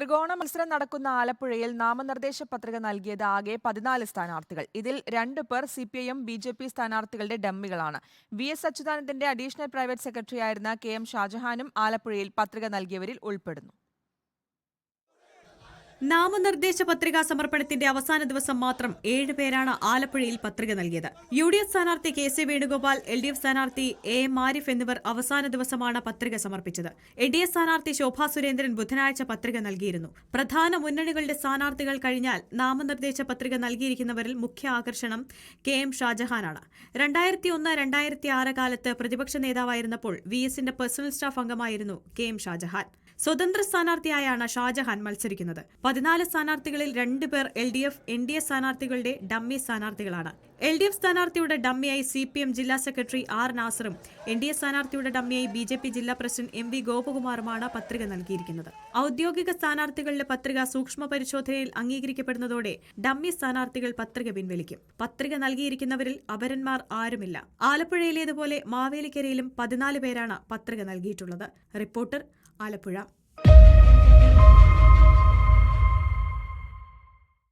ത്രികോണ മത്സരം നടക്കുന്ന ആലപ്പുഴയിൽ നാമനിർദ്ദേശ പത്രിക നൽകിയത് ആകെ പതിനാല് സ്ഥാനാർത്ഥികൾ. ഇതിൽ രണ്ടു പേർ C P I M B J P സ്ഥാനാർത്ഥികളുടെ ഡമ്മികളാണ്. വി എസ് അച്യുതാനന്ദന്റെ അഡീഷണൽ പ്രൈവറ്റ് സെക്രട്ടറിയായിരുന്ന കെ എം ഷാജഹാനും ആലപ്പുഴയിൽ പത്രിക നൽകിയവരിൽ ഉൾപ്പെടുന്നു. നാമനിർദ്ദേശ പത്രികാ സമർപ്പണത്തിന്റെ അവസാന ദിവസം മാത്രം ഏഴ് പേരാണ് ആലപ്പുഴയിൽ പത്രിക നൽകിയത്. യു ഡി എഫ് സ്ഥാനാർത്ഥി K C Venugopal L D F സ്ഥാനാർത്ഥി എ എം ആരിഫ് എന്നിവർ അവസാന ദിവസമാണ് പത്രിക സമർപ്പിച്ചത്. എൻ ഡി എ സ്ഥാനാർത്ഥി ശോഭാ സുരേന്ദ്രൻ ബുധനാഴ്ച പത്രിക നൽകിയിരുന്നു. പ്രധാന മുന്നണികളുടെ സ്ഥാനാർത്ഥികൾ കഴിഞ്ഞാൽ നാമനിർദ്ദേശ പത്രിക നൽകിയിരിക്കുന്നവരിൽ മുഖ്യ ആകർഷണം കെ എം ഷാജഹാനാണ്. രണ്ടായിരത്തി ഒന്ന് രണ്ടായിരത്തി ആറ് കാലത്ത് പ്രതിപക്ഷ നേതാവായിരുന്നപ്പോൾ വി എസിന്റെ പേഴ്സണൽ സ്റ്റാഫ് അംഗമായിരുന്നു കെ എം ഷാജഹാൻ. സ്വതന്ത്ര സ്ഥാനാർത്ഥിയായാണ് ഷാജഹാൻ മത്സരിക്കുന്നത്. പതിനാല് സ്ഥാനാർത്ഥികളിൽ രണ്ടുപേർ L D F N D A സ്ഥാനാർത്ഥികളുടെ ഡമ്മി സ്ഥാനാർത്ഥികളാണ്. എൽ ഡി എഫ് സ്ഥാനാർത്ഥിയുടെ ഡമ്മിയായി സി പി എം ജില്ലാ സെക്രട്ടറി ആർ നാസറും എൻ ഡി എ സ്ഥാനാർത്ഥിയുടെ ഡമ്മിയായി ബി ജെ പി ജില്ലാ പ്രസിഡന്റ് എം വി ഗോപകുമാറുമാണ് പത്രിക നൽകിയിരിക്കുന്നത്. ഔദ്യോഗിക സ്ഥാനാർത്ഥികളുടെ പത്രിക സൂക്ഷ്മ പരിശോധനയിൽ അംഗീകരിക്കപ്പെടുന്നതോടെ ഡമ്മി സ്ഥാനാർത്ഥികൾ പത്രിക പിൻവലിക്കും. പത്രിക നൽകിയിരിക്കുന്നവരിൽ അപരന്മാർ ആരുമില്ല. ആലപ്പുഴയിലേതുപോലെ മാവേലിക്കരയിലും പതിനാല് പേരാണ് പത്രിക നൽകിയിട്ടുള്ളത്. റിപ്പോർട്ടർ ആലപ്പുഴ